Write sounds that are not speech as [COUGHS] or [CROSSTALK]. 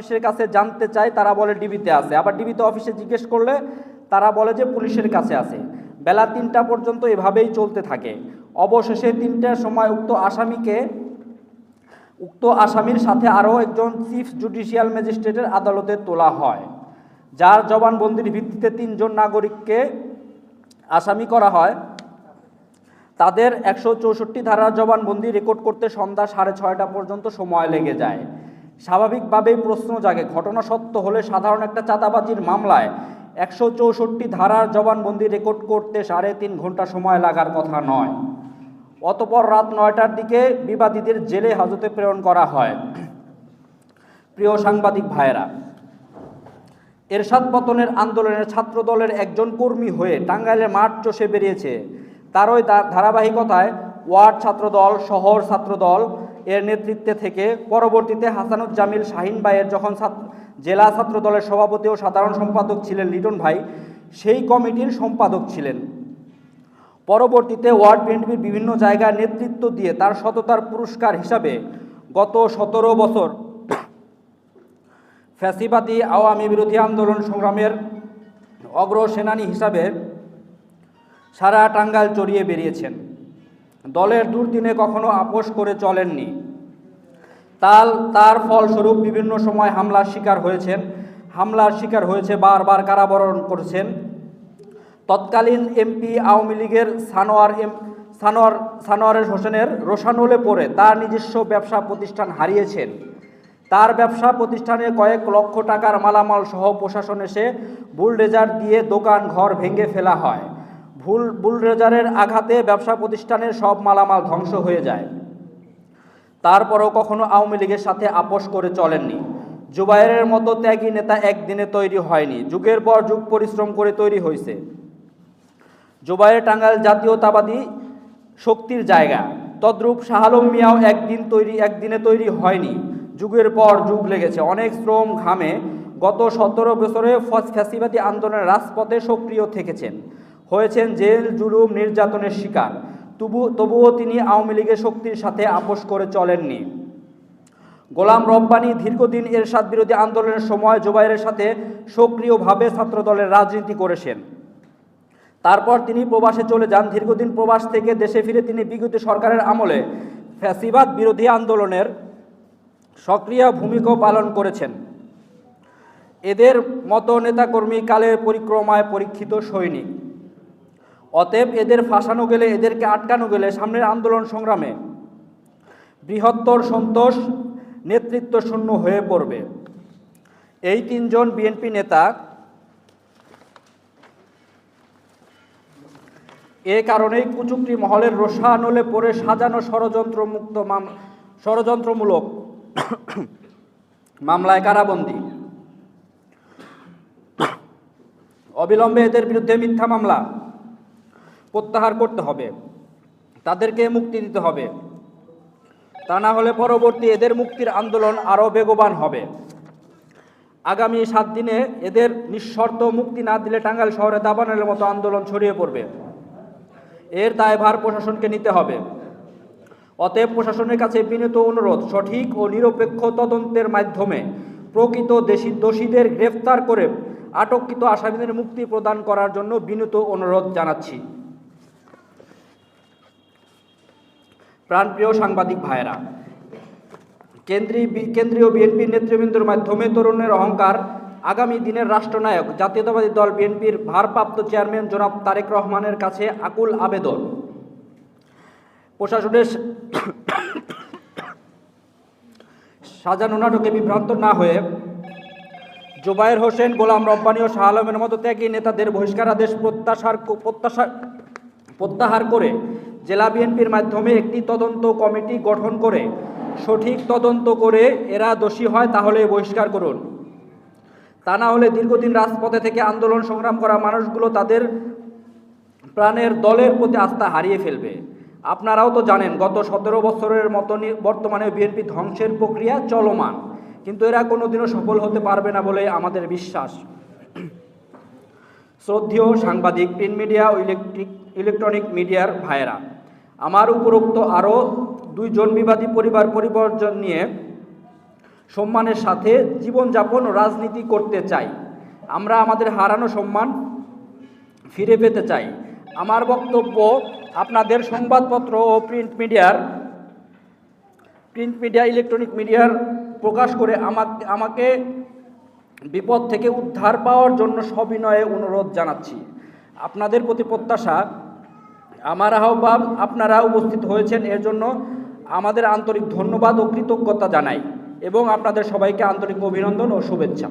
পুলিশের কাছে জানতে চায়, তারা বলে ডিবিতে আছে। আবার ডিবিতে অফিসে জিজ্ঞেস করলে তারা বলে যে পুলিশের কাছে আছে। বেলা তিনটা পর্যন্ত এভাবেই চলতে থাকে। অবশেষে তিনটার সময় উক্ত আসামিকে, উক্ত আসামির সাথে আরও একজন চিফ জুডিশিয়াল ম্যাজিস্ট্রেটের আদালতে তোলা হয়, যার জবানবন্দির ভিত্তিতে তিনজন নাগরিককে আসামি করা হয়। তাদের একশো চৌষট্টি ধারার জবানবন্দি রেকর্ড করতে সন্ধ্যা সাড়ে ছয়টা পর্যন্ত সময় লেগে যায়। স্বাভাবিকভাবেই প্রশ্ন জাগে। ঘটনা সত্য হলে সাধারণ একটা চাঁদাবাজির মামলায় একশো চৌষট্টি ধারার জবানবন্দি রেকর্ড করতে সাড়ে তিন ঘণ্টা সময় লাগার কথা নয়। অতপর রাত নয়টার দিকে বিবাদীদের জেলে হাজতে প্রেরণ করা হয়। প্রিয় সাংবাদিক ভাইয়েরা, এরশাদ পতনের আন্দোলনের ছাত্র দলের একজন কর্মী হয়ে টাঙ্গাইলের মাঠ চষে বেরিয়েছে। তারই ধারাবাহিকতায় ওয়ার্ড ছাত্রদল, শহর ছাত্রদল এর নেতৃত্বে থেকে পরবর্তীতে হাসানুজ্জামিল শাহিন ভাইয়ের যখন জেলা ছাত্র দলের সভাপতি ও সাধারণ সম্পাদক ছিলেন লিটন ভাই, সেই কমিটির সম্পাদক ছিলেন। পরবর্তীতে ওয়ার্ড বিএনপির বিভিন্ন জায়গায় নেতৃত্ব দিয়ে তার সততার পুরস্কার হিসাবে গত সতেরো বছর [COUGHS] ফ্যাসিবাদী আওয়ামী বিরোধী আন্দোলন সংগ্রামের অগ্রসেনানী হিসাবে সারা টাঙ্গাল চড়িয়ে বেরিয়েছেন। দলের দুর্দিনে কখনো আপোষ করে চলেননি। তাল, তার ফলস্বরূপ বিভিন্ন সময় হামলার শিকার হয়েছেন। হামলার শিকার হয়েছে বারবার কারাবরণ করেছেন। তৎকালীন এমপি আওয়ামী লীগের সানোয়ার এম, সানোয়ার সানোয়ারের হোসেনের রোশানলে পড়ে তার নিজস্ব ব্যবসা প্রতিষ্ঠান হারিয়েছেন। তার ব্যবসা প্রতিষ্ঠানে কয়েক লক্ষ টাকার মালামাল সহ প্রশাসন এসে বুলডেজার দিয়ে দোকান ঘর ভেঙে ফেলা হয়। ভুল, বুলডেজারের আঘাতে ব্যবসা প্রতিষ্ঠানের সব মালামাল ধ্বংস হয়ে যায়। তারপরও কখনো আওয়ামী লীগের সাথে আপোষ করে চলেননি। জুবাইরের মতো ত্যাগী নেতা একদিনে তৈরি হয়নি। যুগের পর যুগ পরিশ্রম করে তৈরি হয়েছে জুবাইর টাঙ্গাইল জাতীয়তাবাদী শক্তির জায়গা। তদ্রূপ শাহালম মিয়াও একদিন তৈরি, একদিনে তৈরি হয়নি। যুগের পর যুগ লেগেছে। অনেক শ্রম ঘামে গত সতেরো বছরে ফস- ফ্যাসিবাদী আন্দোলনের রাজপথে সক্রিয় থেকেছেন। হয়েছেন জেল, জুলুম, নির্যাতনের শিকার। তবু, তবুও তিনি আওয়ামী লীগের শক্তির সাথে আপোষ করে চলেননি। গোলাম রব্বানি দীর্ঘদিন এরশাদ বিরোধী আন্দোলনের সময় জুবাইরের সাথে সক্রিয়ভাবে ছাত্রদলের রাজনীতি করেছেন। তারপর তিনি প্রবাসে চলে যান। দীর্ঘদিন প্রবাস থেকে দেশে ফিরে তিনি বিগত সরকারের আমলে ফ্যাসিবাদ বিরোধী আন্দোলনের সক্রিয় ভূমিকা পালন করেছেন। এদের মতো নেতাকর্মী কালের পরিক্রমায় পরীক্ষিত সৈনিক। অতএব এদের ফাঁসানো গেলে, এদেরকে আটকানো গেলে সামনের আন্দোলন সংগ্রামে বৃহত্তর সন্তোষ নেতৃত্ব শূন্য হয়ে পড়বে। এই তিনজন বিএনপি নেতা এ কারণেই কুচুকরি মহলের রোষানলে পড়ে সাজানো ষড়যন্ত্রমুক্ত মাম, ষড়যন্ত্রমূলক মামলায় কারাবন্দী। অবিলম্বে এদের বিরুদ্ধে মিথ্যা মামলা প্রত্যাহার করতে হবে। তাদেরকে মুক্তি দিতে হবে। তা না হলে পরবর্তী এদের মুক্তির আন্দোলন আরও বেগবান হবে। আগামী সাত দিনে এদের নিঃশর্ত মুক্তি না দিলে টাঙ্গাইল শহরে দাবানের মতো আন্দোলন ছড়িয়ে পড়বে। এর দায়ভার প্রশাসনকে নিতে হবে। অতএব প্রশাসনের কাছে বিনীত অনুরোধ, সঠিক ও নিরপেক্ষ তদন্তের মাধ্যমে প্রকৃত দেশি দোষীদের গ্রেফতার করে আটককৃত আসামিদের মুক্তি প্রদান করার জন্য বিনীত অনুরোধ জানাচ্ছি। প্রাণপ্রিয় সাংবাদিক ভাইয়েরা কেন্দ্রীয় কেন্দ্রীয় বিএনপি নেতৃবৃন্দের মাধ্যমে তরুণের অহংকার আগামী দিনের রাষ্ট্রনায়ক, জাতীয়তাবাদী দল বিএনপির ভারপ্রাপ্ত চেয়ারম্যান জনাব তারেক রহমানের কাছে আকুল আবেদন। প্রশাসনের সাজানো নাটকে বিভ্রান্ত না হয়ে জুবায়ের হোসেন, গোলাম রব্বানি ও শাহ আলমের মতো ত্যাগী নেতাদের বহিষ্কারাদেশ প্রত্যাশার প্রত্যাশা, প্রত্যাহার করে জেলা বিএনপির মাধ্যমে একটি তদন্ত কমিটি গঠন করে, সঠিক তদন্ত করে এরা দোষী হয় তাহলে বহিষ্কার করুন। তা না হলে দীর্ঘদিন রাজপথে থেকে আন্দোলন সংগ্রাম করা মানুষগুলো তাদের প্রাণের দলের প্রতি আস্থা হারিয়ে ফেলবে। আপনারাও তো জানেন, গত সতেরো বছরের মতনই বর্তমানে বিএনপি ধ্বংসের প্রক্রিয়া চলমান। কিন্তু এরা কোনোদিনও সফল হতে পারবে না বলে আমাদের বিশ্বাস। শ্রদ্ধেয় সাংবাদিক প্রিন্ট মিডিয়া ও ইলেকট্রিক ইলেকট্রনিক মিডিয়ার ভাইয়েরা, আমার উপরোক্ত আরও দুইজন বিবাদী পরিবার পরিবর্জন নিয়ে সম্মানের সাথে জীবনযাপন রাজনীতি করতে চাই। আমরা আমাদের হারানো সম্মান ফিরে পেতে চাই। আমার বক্তব্য আপনাদের সংবাদপত্র ও প্রিন্ট মিডিয়ার প্রিন্ট মিডিয়া ইলেকট্রনিক মিডিয়ার প্রকাশ করে আমাকে আমাকে বিপদ থেকে উদ্ধার পাওয়ার জন্য সবিনয়ে অনুরোধ জানাচ্ছি। আপনাদের প্রতি প্রত্যাশা, আমার আহ্বান, আপনারা উপস্থিত হয়েছেন, এর জন্য আমাদের আন্তরিক ধন্যবাদ ও কৃতজ্ঞতা জানাই এবং আপনাদের সবাইকে আন্তরিক অভিনন্দন ও শুভেচ্ছা।